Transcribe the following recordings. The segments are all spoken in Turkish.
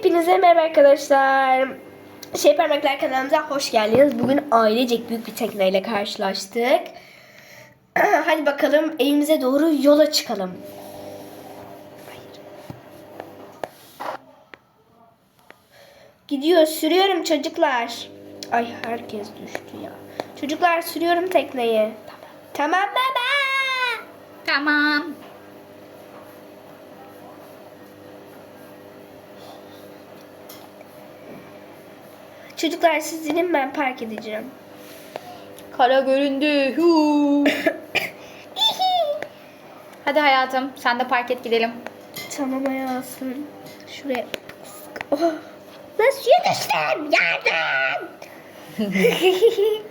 Hepinize merhaba arkadaşlar. Şey Parmaklar kanalımıza hoş geldiniz. Bugün ailecek büyük bir tekneyle karşılaştık. Hadi bakalım evimize doğru yola çıkalım. Gidiyor sürüyorum çocuklar. Ay herkes düştü ya. Çocuklar sürüyorum tekneyi. Tamam baba. Tamam. Çocuklar siz inin ben park edeceğim. Kara göründü. Huu. Hadi hayatım sen de park et gidelim. Tamam hayatım. Şuraya. Oh. Nasıl yetiştim? Yardım.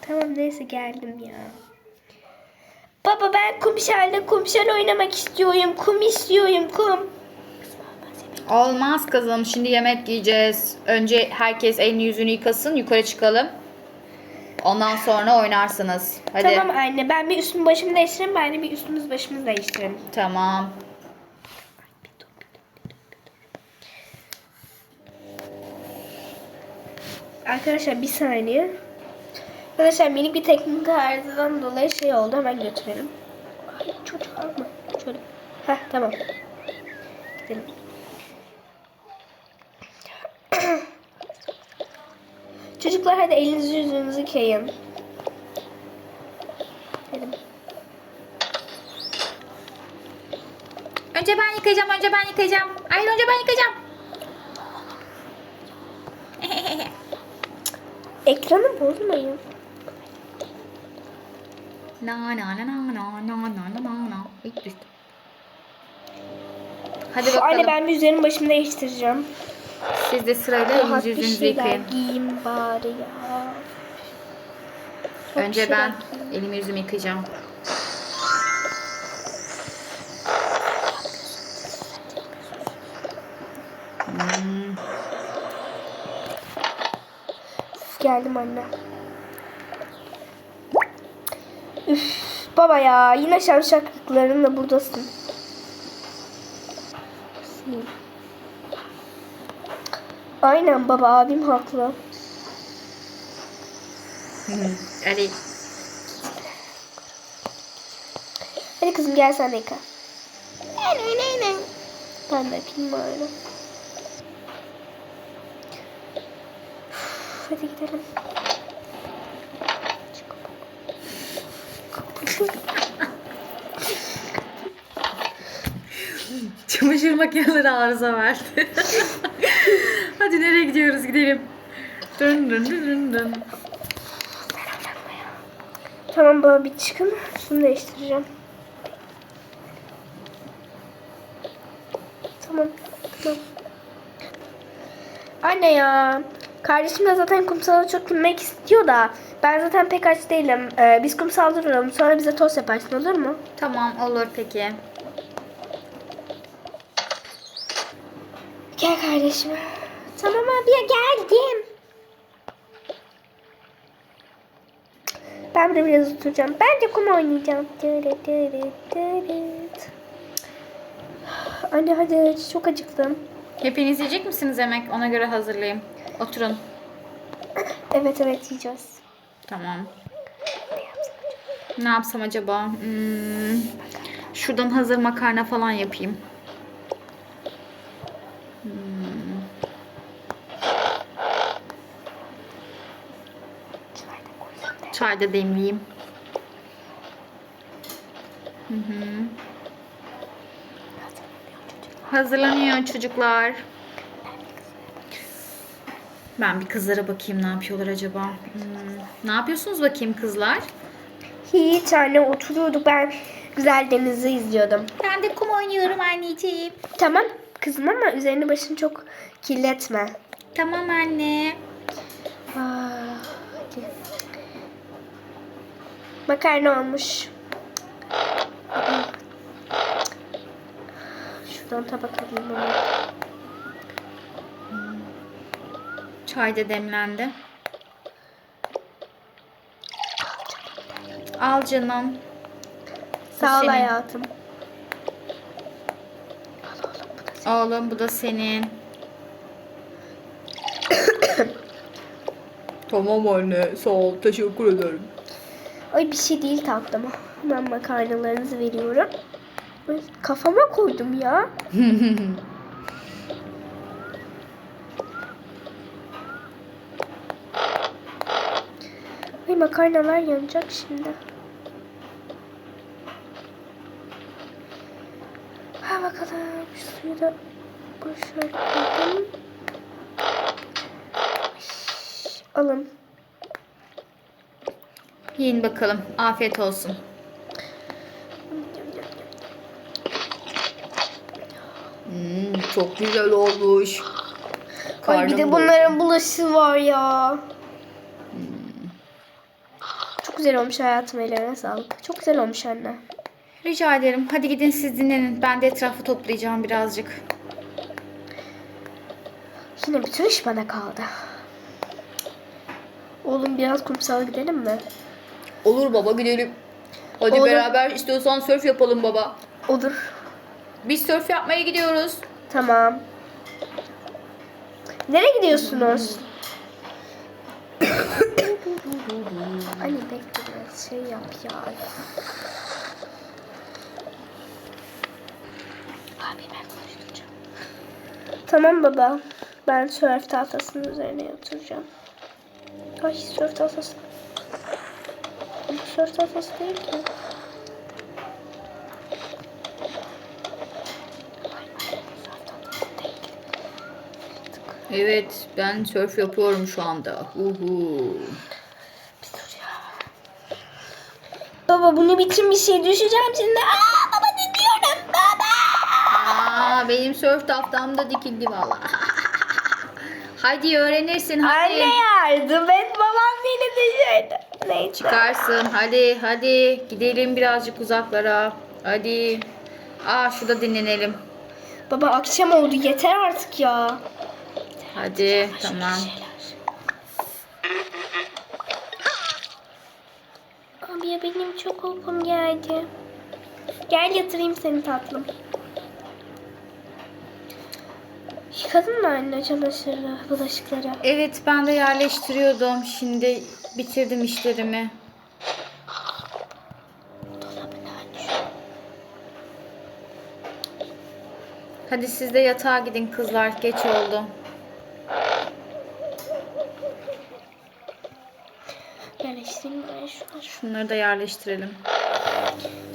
tamam neyse geldim ya. Baba ben kumşerle kumşer oynamak istiyorum. Kum istiyorum kum. Olmaz kızım şimdi yemek yiyeceğiz. Önce herkes elini yüzünü yıkasın yukarı çıkalım. Ondan sonra oynarsınız. Hadi. Tamam anne ben bir üstümü başımı değiştireyim. Ben de bir üstümüz başımızı değiştirelim. Tamam. Arkadaşlar bir saniye. Arkadaşlar minik bir teknik arızadan dolayı şey oldu. Hemen götürelim. Ay çocuk alma. Şöyle. Heh tamam. Gidelim. Çocuklar hadi elinizi yüzünüzü yıkayın. Önce ben yıkayacağım, önce ben yıkayacağım. Hayır önce ben yıkayacağım. Ekranı bozmayın. Na na na na na na na na na. Hadi bakalım. Anne ben bir üzerimi başımı değiştireceğim. Siz de sırayla Rahat bir yüzünüzü şeyler yıkayın. giyeyim bari ya. Çok Önce ben giyeyim. elimi yüzümü yıkayacağım. Hmm, Geldim anne. Üf baba ya yine şavşaklıklarınla buradasın. Aynen baba abim haklı. Hadi. Hadi kızım gel sen de yıka. Ben öyle Ben de yapayım. Üf, Hadi gidelim. Çamaşır makineleri arıza verdi. Hadi nereye gidiyoruz gidelim. Dın dın dın dın. Tamam baba bir çıkın. Şunu değiştireceğim. Tamam. Tamam. Anne ya. Kardeşim de zaten kumsala çok binmek istiyor da ben zaten pek aç değilim. Ee, biz kumsalda duralım. Sonra bize tost yaparsın olur mu? Tamam olur peki. Gel kardeşim. Tamam abi ya geldim. Ben de biraz oturacağım. Ben de kum oynayacağım. Dırı dırı dırıt. Anne hadi çok acıktım. Hepiniz yiyecek misiniz yemek? Ona göre hazırlayayım. Oturun. Evet evet yiyeceğiz. Tamam. Ne yapsam acaba? Hmm, şuradan hazır makarna falan yapayım. Çay da demleyeyim. Hı hı. Hazırlanıyor çocuklar. Ben bir kızlara bakayım ne yapıyorlar acaba. Hmm, Ne yapıyorsunuz bakayım kızlar? Hiç anne oturuyorduk ben güzel denizi izliyordum. Ben de kum oynuyorum anneciğim. Tamam kızım ama üzerini başını çok kirletme. Tamam anne. Ah, hadi. Makarna olmuş. Şuradan tabak alayım onu. Çay da demlendi. Al canım. Sağ ol senin. hayatım. Oğlum bu da senin. Tamam anne sağ ol teşekkür ederim. Ay bir şey değil tatlım. Ben makarnalarınızı veriyorum. Ay, kafama koydum ya. Ay makarnalar yanacak şimdi. Ha bakalım şu suyu da. Ay, Alın. Yiyin bakalım afiyet olsun. Hmm, çok güzel olmuş. Ay bir de Karnım bunların bulaşı var ya. Çok güzel olmuş hayatım ellerine sağlık. Çok güzel olmuş anne. Rica ederim. Hadi gidin siz dinlenin. Ben de etrafı toplayacağım birazcık. Yine bütün iş bana kaldı. Oğlum biraz kumsala gidelim mi? Olur baba gidelim. Hadi Olur. beraber istiyorsan sörf yapalım baba. Olur. Biz sörf yapmaya gidiyoruz. Tamam. Nereye gidiyorsunuz? Anne bekle biraz şey yap ya. Abi ben konuşturacağım. Tamam baba. Ben sörf tahtasının üzerine oturacağım. Ay sörf tahtası. Bu sörf tahtası değil ki. Evet ben sörf yapıyorum şu anda. Uhu. Baba bunu biçim bir şey düşeceğim şimdi. Aa baba dinliyorum baba. Aa, benim sörf tahtamda dikildi valla. hadi öğrenirsin hadi. Anne yardım et babam beni düşürdü. Çıkarsın hadi hadi gidelim birazcık uzaklara. Hadi. Aa şurada dinlenelim. Baba akşam oldu yeter artık ya. Hadi tamam. Abi ya benim çok uykum geldi. Gel yatırayım seni tatlım. Yıkadın mı anne çamaşırı, bulaşıkları? Evet ben de yerleştiriyordum. Şimdi bitirdim işlerimi. Hadi siz de yatağa gidin kızlar. Geç oldu. Yerleştireyim ben şunları. Şunları da yerleştirelim.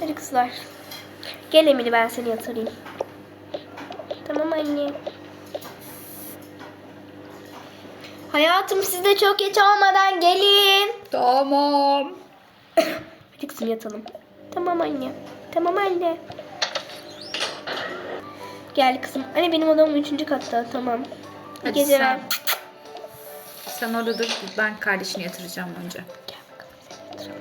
Hadi kızlar. Gel Emine ben seni yatırayım. Tamam anne. Hayatım siz de çok geç olmadan gelin. Tamam. Hadi kızım yatalım. Tamam anne. Tamam anne. Gel kızım. Anne benim odam üçüncü katta. Tamam. İyi Hadi geceler. sen, sen orada dur. Ben kardeşini yatıracağım önce. Gel bakalım seni yatıralım.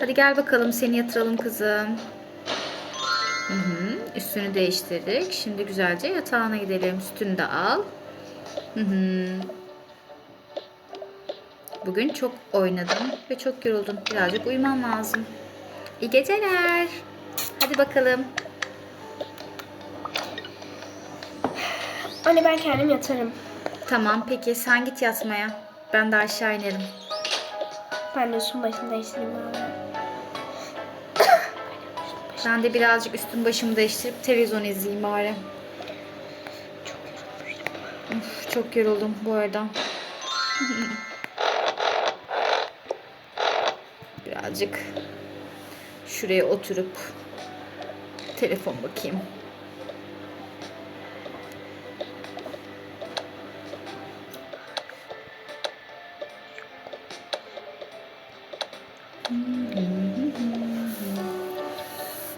Hadi gel bakalım seni yatıralım kızım. Hı hı. Üstünü değiştirdik. Şimdi güzelce yatağına gidelim. Sütünü de al. Hı hı. Bugün çok oynadım ve çok yoruldum. Birazcık uyumam lazım. İyi geceler. Hadi bakalım. Anne ben kendim yatarım. Tamam peki sen git yatmaya. Ben de aşağı inerim. Ben de üstün başını değiştireyim abi. Ben de birazcık üstüm başımı değiştirip televizyon izleyeyim bari. Çok yorulmuşum. Uf, çok yoruldum bu arada. Birazcık şuraya oturup telefon bakayım.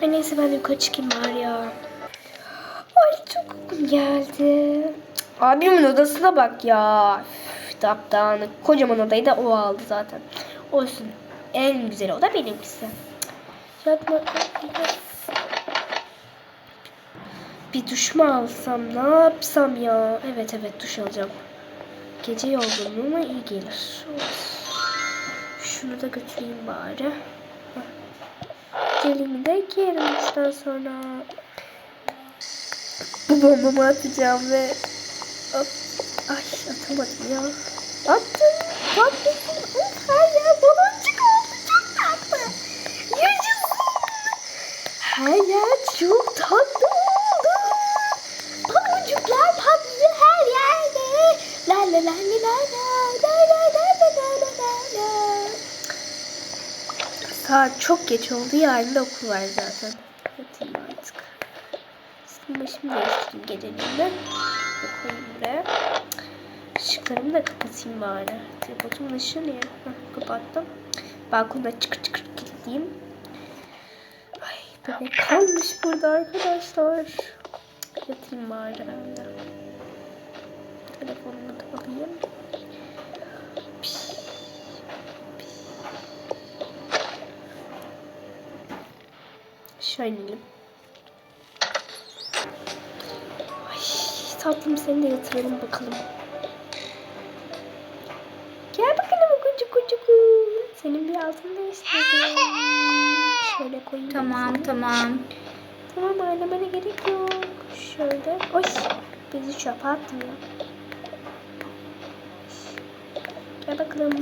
Ay neyse ben yukarı çıkayım bari ya. Ay çok uykum geldi. Abimin odasına bak ya. Üf, Dapdağınık. Kocaman odayı da o aldı zaten. Olsun. En güzel oda benimkisi. Yatma. Bir duş mu alsam ne yapsam ya? Evet evet duş alacağım. Gece yorgunluğuma iyi gelir. Şunu da götüreyim bari. Gelimi de giyerim duştan sonra. Bu bombamı atacağım ve hop, Ay atamadım ya. Attım. Tatlısın. Of her yer baloncuk oldu. Çok tatlı. Yaşasın. Yer çok tatlı oldu. Baloncuklar patlıyor her yerde. La la la la la la la la la la la la la. Saat çok geç oldu. Yarın da okul var zaten. Yatayım artık. Şimdi başımı değiştireyim geceliğinde. Koyayım buraya. Işıklarımı da kapatayım bari. Telefonumun ışığı? Hah, kapattım. Balkonda çıkır çıkır kilitleyeyim. Bebek kalmış burada arkadaşlar. Yatayım bari ben de. Da pis. Şöyle. Ay tatlım seni de yatıralım bakalım. Gel bakalım kucu kucu ku. Senin bir altını değiştirdim. Şöyle koyayım. Tamam seni. tamam. Tamam ağlamana gerek yok. Şöyle. Oy. Bizi çöpe ya. Gel bakalım.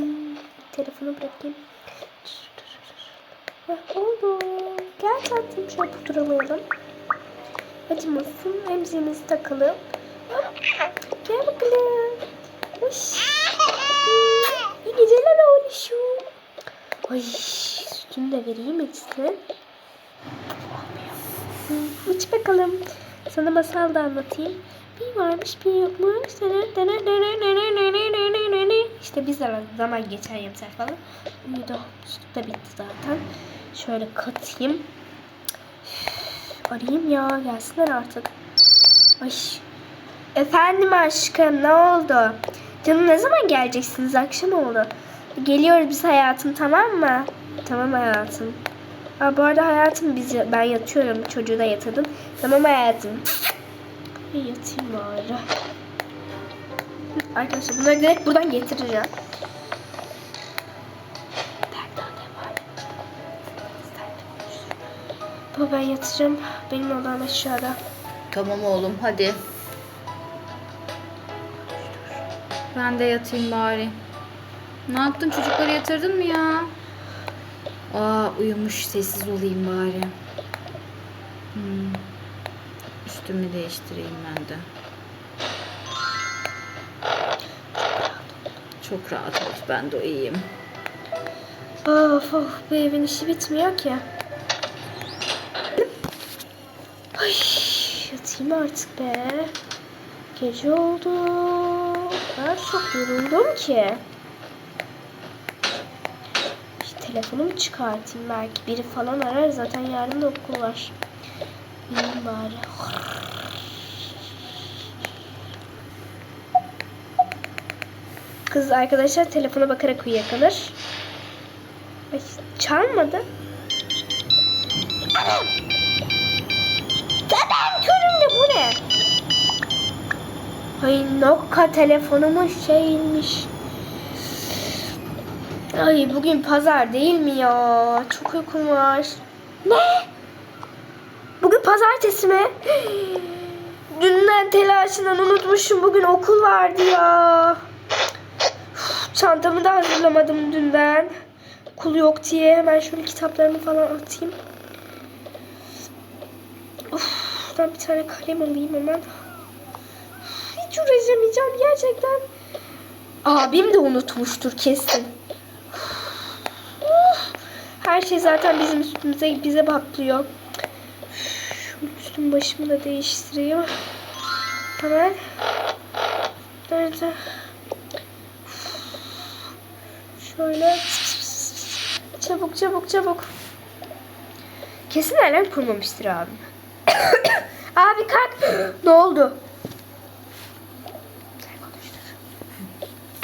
Telefonu bırakayım. Heh, oldu. Gel tatlım şöyle puduralayalım. Acımasın. Emziğimizi takalım. Hop. Gel bakalım. Hoş. İyi geceler oğluşum. Ay sütünü de vereyim içsin. Hı, İç bakalım. Sana masal da anlatayım. Bir varmış bir yokmuş. İşte bir zaman, zaman geçer yeter falan. Uyudu. Süt de bitti zaten. Şöyle katayım. Arayayım ya. Gelsinler artık. Ay. Efendim aşkım ne oldu? Canım ne zaman geleceksiniz? Akşam oldu. Geliyoruz biz hayatım tamam mı? Tamam hayatım. Aa, bu arada hayatım biz ben yatıyorum. Çocuğu da yatırdım. Tamam hayatım. Bir yatayım bari. Arkadaşlar bunları direkt buradan getireceğim. Baba ben yatacağım. Benim odam aşağıda. Tamam oğlum hadi. Ben de yatayım bari. Ne yaptın çocukları yatırdın mı ya? Aa uyumuş sessiz olayım bari. Hmm. Üstümü değiştireyim ben de. Çok rahat oldu ben de uyuyayım. Of of bu evin işi bitmiyor ki. Ay yatayım artık be. Gece oldu. Kadar çok yoruldum ki. İşte telefonumu çıkartayım belki biri falan arar zaten yarın da okul var. Yiyeyim bari. Kız arkadaşlar telefona bakarak uyuyakalır. Ay, çalmadı. Sabah köründe bu ne? Ay Nokka telefonumun şeymiş. Ay bugün pazar değil mi ya? Çok uykum var. Ne? Bugün pazartesi mi? Dünden telaşından unutmuşum. Bugün okul vardı ya. Çantamı da hazırlamadım dünden. Okul yok diye. Hemen şöyle kitaplarımı falan atayım. Of, ben bir tane kalem alayım hemen. Hiç uğraşamayacağım gerçekten. Abim de unutmuştur kesin. Her şey zaten bizim üstümüze bize patlıyor. Üstüm başımı da değiştireyim. Hemen. Nerede? Şöyle. Çabuk çabuk çabuk. Kesin alarm kurmamıştır abim. Abi kalk. ne oldu?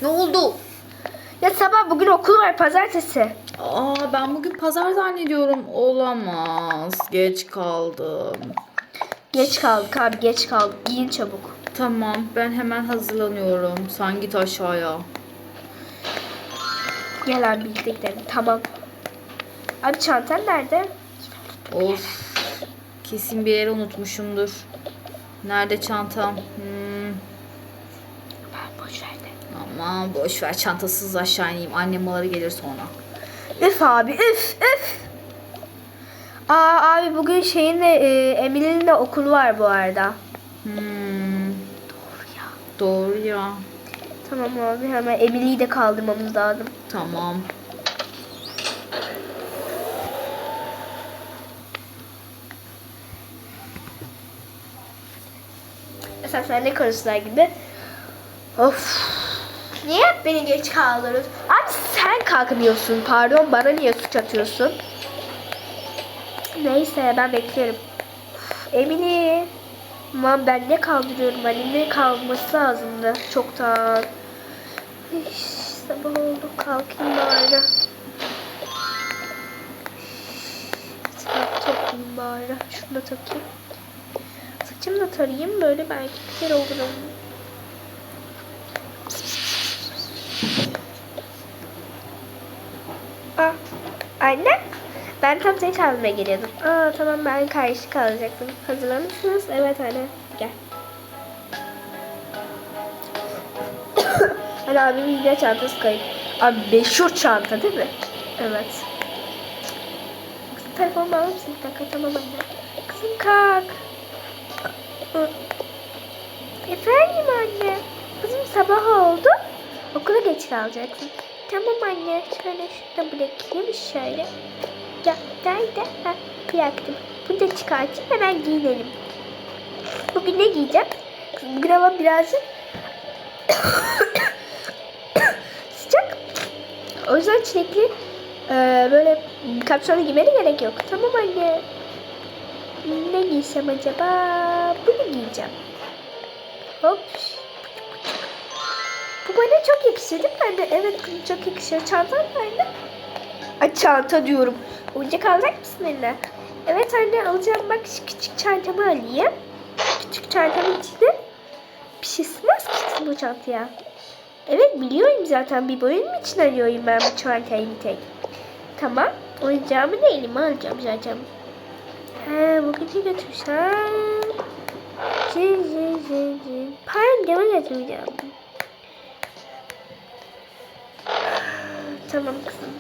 Ne oldu? Ya sabah bugün okul var pazartesi. Aa ben bugün pazar zannediyorum. Olamaz. Geç kaldım. Geç kaldık abi geç kaldık. Giyin çabuk. Tamam ben hemen hazırlanıyorum. Sen git aşağıya. Gel abi birlikte gidelim. Tamam. Abi çantan nerede? Of. Kesin bir yere unutmuşumdur. Nerede çantam? Hmm. boş ver de. Aman boş ver çantasız aşağı ineyim. Annem maları gelir sonra. Üf abi üf üf. Aa abi bugün şeyin de e, Emine'nin de okulu var bu arada. Hmm, Doğru ya. doğru ya. Tamam abi hemen Emine'yi de kaldırmamız lazım. Tamam. Mesela sen ne karısılar gibi. Of. Niye hep beni geç kaldırıyorsun? Abi sen kalkmıyorsun pardon bana niye suç atıyorsun? Neyse ben bekliyorum. Uf, Emine. Aman ben ne kaldırıyorum ne kalması lazımdı çoktan. Üş, sabah oldu kalkayım bari. Toplayayım bari. Şunu da takayım. Saçımı da tarayayım böyle belki güzel olurum. Anne. Ben tam seni çalmaya geliyordum. Aa tamam ben karşı kalacaktım. Hazırlar mısınız? Evet anne. Gel. Hani abimin yine çantası kayıp. Abi meşhur çanta değil mi? Evet. Kızım telefonumu alır mısın? Bir dakika tamam anne. Kızım kalk. Efendim anne. Kızım sabah oldu. Okula geç kalacaksın. Tamam anne. Şöyle şurada bırakayım. Şöyle. Ya nerede? Ha, bıraktım. Bunu da çıkartayım. Hemen giyinelim. Bugün ne giyeceğim? Bugün ama birazcık sıcak. O yüzden çilekli e, böyle kapşonlu giymene gerek yok. Tamam anne. Ne giysem acaba? Bunu giyeceğim. Hop. Bana çok yakışır değil mi anne? Evet çok yakışır. Çantan nerede? Ay çanta diyorum. Oyuncak alacak mısın eline? Evet anne alacağım. Bak şu küçük çantamı alayım. Küçük çantamın içinde bir şey sığmaz ki bu çantaya. Evet biliyorum zaten bir boyun mu için alıyorum ben bu çantayı bir tek. Tamam. Oyuncağımı da elime alacağım zaten. He bugün ne götürsem? Cin cin cin cin. Pardon gene götüreceğim. Tamam kızım.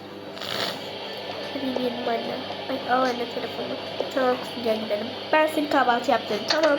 Gidelim anne. Ay al anne telefonu. Tamam kızım gel gidelim. Ben seni kahvaltı yaptırdım tamam.